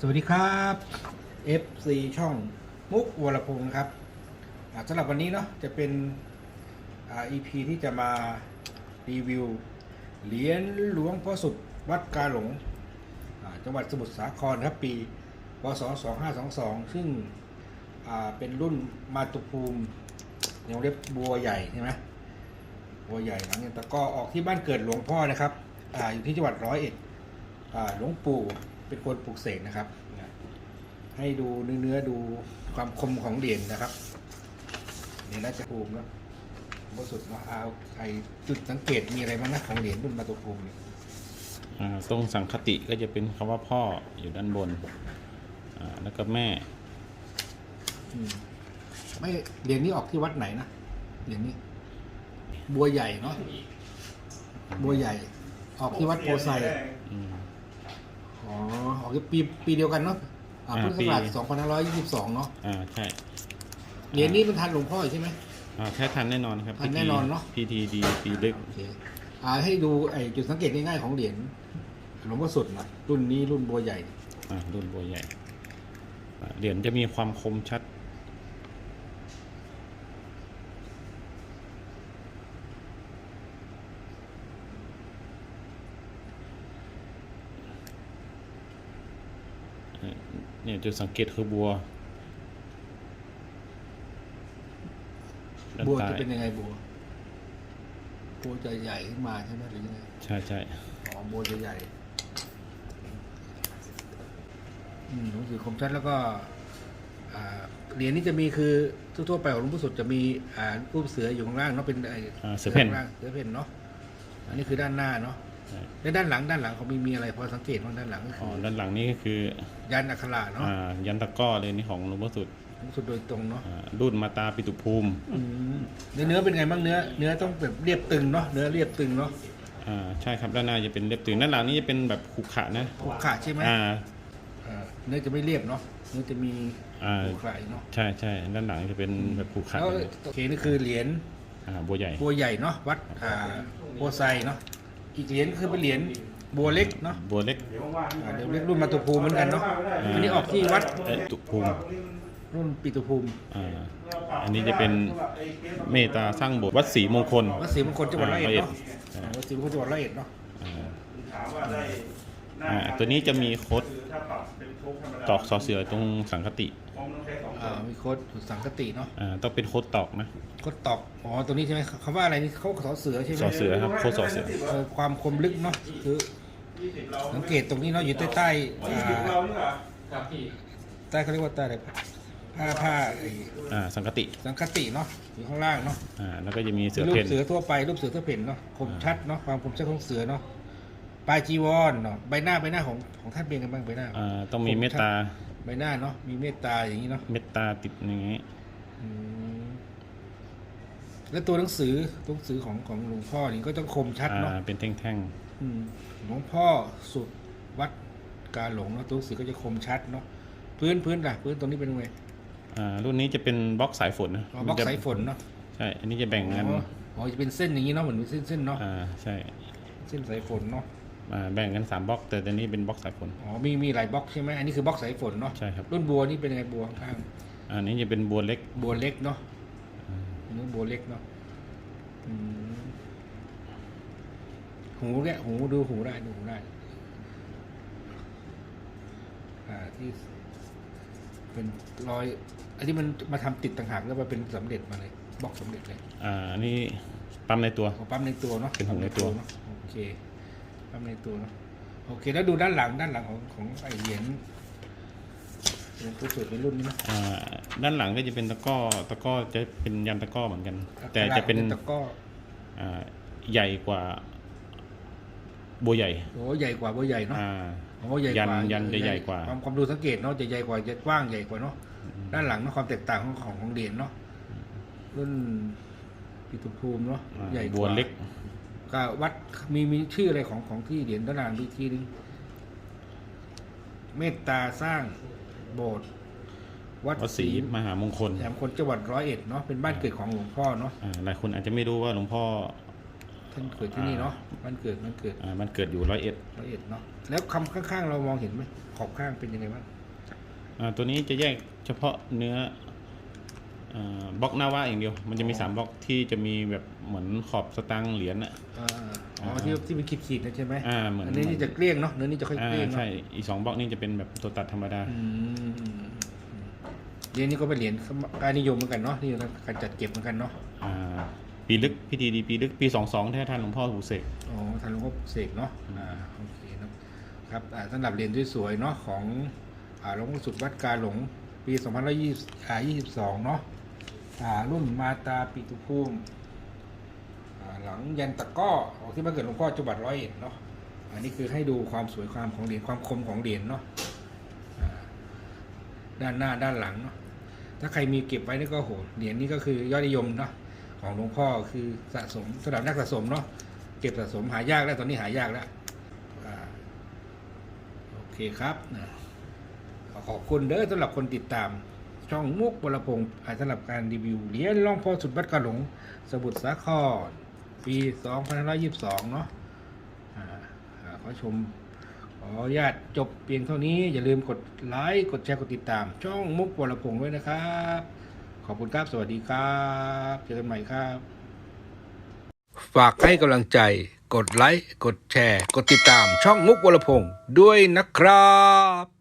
สวัสดีครับ FC ช่องมุกวรพงศ์ครับสำหรับวันนี้เนาะจะเป็นอ่า EP ที่จะมารีวิว เหรียญหลวงพ่อสุดวัดกาหลง จังหวัดสมุทรสาครครับปีพศ2522 ซึ่งอ่าเป็นรุ่นมาตุภูมิยังเรียกบัวใหญ่ใช่ไหมบัวใหญ่หลังจากตะกร้อออกที่บ้านเกิดหลวงพ่อนะครับออยู่ที่จังหวัดร้อยเอ็ดหลวงปู่ เป็นคนปลูกเสกนะครับนะให้ดูเนื้อเนื้อดูความคมของเหรียญนะครับนี่น่าจะภูมิเนาะบสุดเนาะเอาไอจุดสังเกตมีอะไรบ้างนะของเหรียญรุ่นมาตุภูมิเนี่ยอ่าตรงสังคติก็จะเป็นคำว่าพ่ออยู่ด้านบนอ่าแล้วก็แม่อืมไม่เหรียญนี้ออกที่วัดไหนนะเหรียญนี้ บัวใหญ่เนาะบัวใหญ่ ออกที่วัดโพไซ อืมอ๋อออกที่ปีปีเดียวกันเนาะอ่าอ่าพุทธศักราชปี2522เนาะอ่าใช่เหรียญนี้มันทันหลวงพ่ออยู่ใช่ไหม อ่าแท้ทันแน่นอนครับ ทันแน่นอนเนอะพีทีดีปีลึกโอเคอ่าให้ดูไอ้จุดสังเกตง่ายๆของเหรียญหลวงพ่อสุดหน่อยรุ่นนี้รุ่นบัวใหญ่ อ่ารุ่นบัวใหญ่อ่าเหรียญจะมีความคมชัด เนี่ยจุดสังเกตคือบัวด้านบัวใต้จะเป็นยังไงบัวบัวจะใหญ่ขึ้นมาใช่ไหมหรือยังไงใช่ใช่อ๋อบัวจะใหญ่อืมหนังสือคมชัดแล้วก็อ่าเหรียญนี้จะมีคือทั่วๆไปของหลวงพ่อสุดจะมีอ่ารูปเสืออยู่ข้างล่างเนาะเป็นไอ้อ่าเสือเพ่นข้างล่างเสือเพ่นเนาะอันนี้คือด้านหน้าเนาะ ใช่ในด้านหลังด้านหลังเขามีมีอะไรพอสังเกตบ้างด้านหลังก็อ๋คืออด้านหลังนี้ก็คือยันอัคระเนาะอ่ายันตะกร้อเลยนี่ของหลวงพ่อสุดหลวงพ่อสุดโดยตรงเนาะอ่ารุ่นมาตาปิตุภูมิอืมเนื้อเนื้อเป็นไงบ้างเนื้อ เนื้อต้องแบบเรียบตึงเนาะเนื้อเรียบตึงเนาะอ่าใช่ครับด้านหน้าจะเป็นเล็บตึงด้านหลังนี้จะเป็นแบบขรุขระนะขรุขระใช่ไหมอ่า อ่าเนื้อจะไม่เรียบเนาะเนื้อจะมีอ่า ขรุขระเนาะใช่ใช่ด้านหลังจะเป็นแบบขรุขระแล้วเลยโอเคนี่คือเหรียญอ่าบัวใหญ่ บัวใหญ่เนาะวัดอ่าบัวไซเนาะ อีกเหรียญคือเป็นเหรียญบัวเล็กเนาะบัวเล็กอ่าเดี๋ยวเรียกรุ่นมาตุภูมิเหมือนกันเนาะอ่าอันนี้ออกที่วัดเอ่อตุภูมิรุ่นปิตุภูมิอ่าอันนี้จะเป็นเมตตาสร้างโบสถ์วัดศรีมงคล วัดศรีมงคลจังหวัดร้อยเอ็ดเนาะอ่าวัดศรีมงคลจังหวัดร้อยเอ็ดเนาะอ่าอ่าตัวนี้จะมีโค้ดตอกสอเสือตรงสังคติอ่า มีโค้ดสังคติเนาะอ่าต้องเป็นโค้ดตอกนะโค้ดตอกอ๋อตัวนี้ใช่ไหมคำว่าอะไรนี่เขาสอเสือใช่ไหมสอเสือครับโค้ดสอเสือเอ่อความคมลึกเนาะคือสังเกตตรงนี้เนาะอยู่ใต้ใต้อ่าใต้เขาเรียกว่าใต้อะไรผ้าผ้าไอ้อ่าสังคติสังคติเนาะอยู่ข้างล่างเนาะอ่าแล้วก็จะมีเสือรูเพปนเสือทั่วไปรูปเสือเสื้อเพ่นเนาะคมชัดเนาะความคมชัดของเสือเนาะปลายจีวรเนาะใบหน้าใบหน้าของของท่านเป็นกันบ้างใบหน้าอ่าต้องมีเมตตาใบหน้าเนาะมีเมตตาอย่างนี้เนาะเมตตาติดอย่างงี้ อืมแล้วตัวหนังสือตัวหนังสือของของหลวงพ่อนี่ก็ต้องคมชัดอ่าเนาะเป็นแท่งอืมหลวงพ่อสุดวัดกาหลงเนาะตัวหนังสือก็จะคมชัดเนาะพื้นพื้นล่ะพื้นตรงนี้เป็นไงๆ อ่า รุ่นนี้จะเป็นบล็อกสายฝนนะอ๋อบล็อกจะสายฝนเนาะใช่ อันนี้จะแบ่งกัน อ๋ออ๋อจะเป็นเส้นอย่างนี้เนาะเหมือนเป็นเส้นเส้นเนาะอ่า ใช่ เส้นสายฝนเนาะอ่า แบ่งกันสามบล็อก แต่ตัวนี้เป็นบล็อกสายฝนอ๋อมีมีหลายบล็อกใช่ไหมอันนี้คือบล็อกสายฝนเนาะใช่ครับรุ่นบัวนี่เป็นยังไงบัวข้างอันนี้จะเป็นบัวเล็กๆบัวเล็กเนาะอันนี้บัวเล็กเนาะอืมหูเนี่ยหูดูหูได้ดูหูได้อ่าที่เป็นรอยอันนี้มันมาทำติดต่างหากแล้วมาเป็นสำเร็จมาเลยบล็อกสำเร็จเลย อ่าอันนี้ปั๊มในตัวของปั๊มในตัวเนาะเป็นของในตัวเนาะโอเค ปั๊มในตัวเนาะโอเค แล้วดูด้านหลังด้านหลังของของไอเหรียญเหรียญตัวสุดในรุ่นนี้นะ อ่าด้านหลังก็จะเป็นตะกร้อตะกร้อจะเป็นยันตะกร้อเหมือนกัน แต่จะเป็นตะกร้ออ่าใหญ่กว่าบัวใหญ่โอ้ใหญ่กว่าบัวใหญ่เนาะอ่า โอ้ใหญ่กว่ายันยันจะใหญ่กว่า ความความดูสังเกตเนาะจะใหญ่กว่าจะกว้างใหญ่กว่าเนาะด้านหลังเนาะความแตกต่างของของของเหรียญเนาะรุ่นปิตุภูมิเนาะอ่าใหญ่กบัวว่าเล็ก ก็วัดมีมีชื่ออะไรของของที่เหรียญด้านหลังอีกทีนึงเมตตาสร้างโบสถ์วัดวัดศรีมหามงคลแหลมคนจังหวัดร้อยเอ็ดเนาะเป็นบ้านเกิดของหลวงพ่อเนาะอ่าหลายคนอาจจะไม่รู้ว่าหลวงพ่อทท่านเกิดที่นี่เนาะมันเกิดมันเกิดอ่ามันเกิดอยู่ร้อยเอ็ดละเอียดเนาะแล้วคำข้างๆ เรามองเห็นไหมขอบข้างเป็นยังไงบ้างอ่าตัวนี้จะแยกเฉพาะเนื้ออ่า บล็อกหน้าว่าอย่างเดียว มันจะมีสามบล็อกที่จะมีแบบเหมือนขอบสตังค์เหรียญอะอ่าอ๋อที่ที่เป็นขีดๆนะใช่ไหมอ่าเหมือนอันนี้นี่จะเกลี้ยงเนาะเนื้อนี่จะค่อยอ่าเกลี้ยงเนาะใช่อีกสองบล็อกนี่จะเป็นแบบตัวตัดธรรมดา อืมเหรียญนี้ก็เป็นเหรียญการนิยมเหมือนกันเนาะนี่นะการจัดเก็บเหมือนกันเนาะอ่าปีลึกพิธีดีปีลึกปีสองสองที่ท่านหลวงพ่อหูเสก อ๋อทางหลวงพ่อเสกเนาะอ่าโอเคเนาะครับอ่าสำหรับเหรียญสวยๆเนาะของอ่าหลวงพ่อสุดวัดกาหลง ปี2522 เนาะอ่ารุ่นมาตาปิตุภูมิหลังยันตะก้อของที่มาเกิดหลวงพ่อจังหวัดร้อยเอ็ดเนาะอันนี้คือให้ดูความสวยความของเหรียญความคมของเหรียญเนาะด้านหน้าด้านหลังเนาะถ้าใครมีเก็บไว้นี่ก็โหเหรียญนี้ก็คือยอดนิยมเนาะของหลวงพ่อคือสะสมสำหรับนักสะสมเนาะเก็บสะสมหายากแล้วตอนนี้หายากแล้วอโอเคครับนะ ขอบคุณเด้อสำหรับคนติดตาม ช่องมุกบรพงศ์สำหรับการรีวิวเหรียญหลวงพ่อสุดวัดกาหลง สมุทรสาคร ปี2522 เนาะอ่าอ่าขอชม ขออนุญาตจบเพียงเท่านี้ อย่าลืมกดไลค์กดแชร์กดติดตาม ช่องมุกวรพงศ์ด้วยนะครับ ขอบคุณครับ สวัสดีครับ เจอกันใหม่ครับ ฝากให้กำลังใจกดไลค์กดแชร์ กดติดตามช่องมุกวรพงศ์ด้วยนะครับ